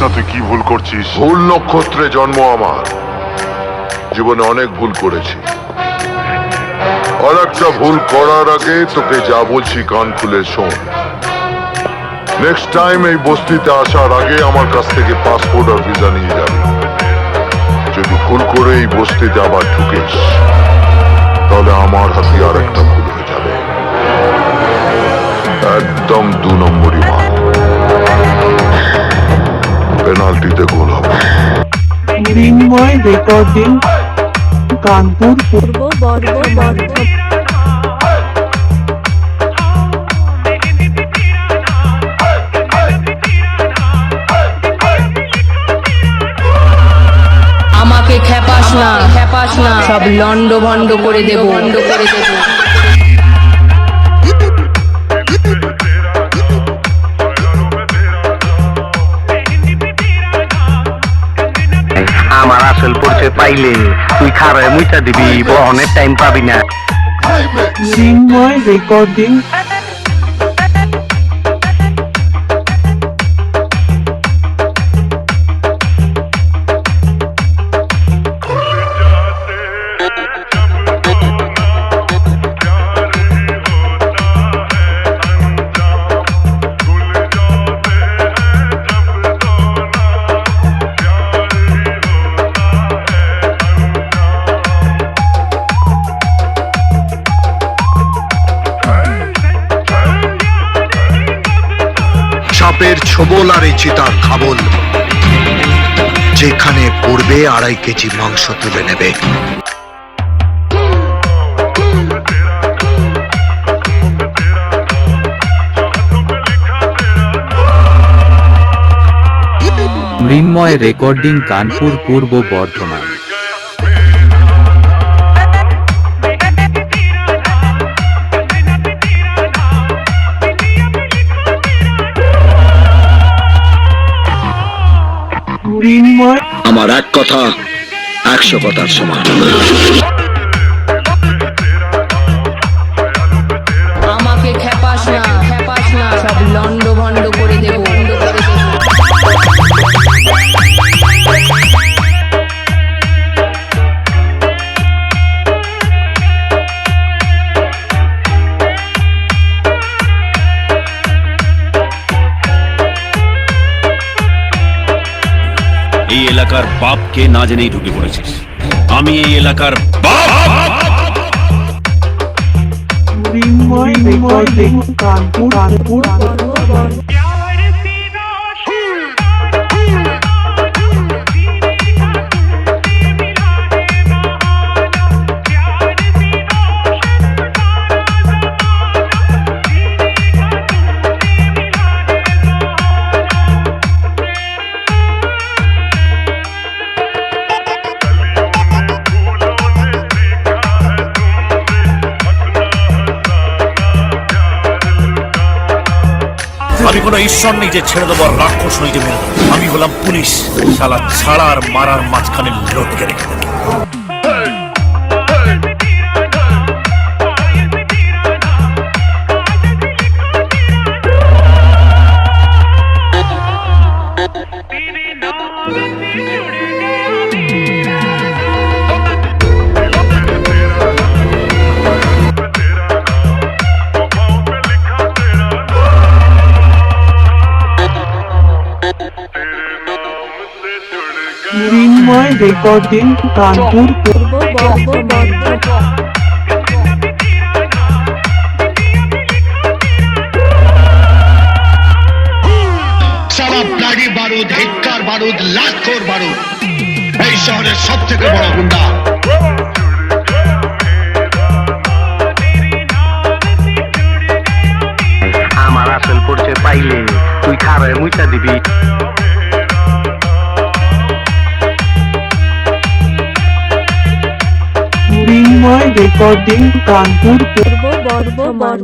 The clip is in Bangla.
না তুই কি ভুল করছিস? ভুল নক্ষত্রে জন্ম আমার। জীবনে অনেক ভুল করেছি। আর একটা ভুল করার আগে তোকে যা বলছি, কান খুলে শোন। নেক্সট টাইম এই বস্তিতে আসার আগে আমার কাছ থেকে পাসপোর্ট আর ভিসা নিয়ে যাবি। যদি ভুল করে এই বস্তিতে আবার ঢুকিস, তাহলে আমার হাতে আর একটা ভুল হয়ে যাবে। একদম দু নম্বরই মাল। পেনাল্টিতে গোল হবে। মৃন্ময় রেকর্ডিং কানপুর পূর্ব আমাকে খেপাস না। খেপাস না। সব লন্ড ভন্ড করে দেব। ভন্ড করে দেব। আমার আসল পড়ছে পাইলে তুই খারায় মুইটা দিবি বহনের টাইম পাবি না। রেকর্ডিং সাপের ছোবল আর এই চিতার খাবল। যেখানে পড়বে আড়াই কেজি মাংস তুলে নেবে। মৃন্ময় রেকর্ডিং কানপুর পূর্ব বর্ধমান। আমার এক কথা একশো কথার সমান। এই এলাকার বাপকে না জেনেই ঢুকে পড়েছিস আমি এই এলাকার বাপ কানপুর কানপুর কোনো ঈশ্বর নেই যে ছেড়ে দেবো রাক্ষস নেই। আমি হলাম পুলিশ শালা ছাড়া আর মারার মাঝখানে লটকে রেখে দেবো মৃন্ময় রেকর্ডিং কানপুর পূর্ব বর্ধমান সারা ব্লাডি বারুদ হিক্কার বারুদ লাখোর বারুদ। এই শহরের সব থেকে বড় গুন্ডা। আমার আসল পরিচয় পাইলে তুই খারায় মুইটা দিবি। রেকর্ডিং কানপুর পূর্ব বর্ধমান।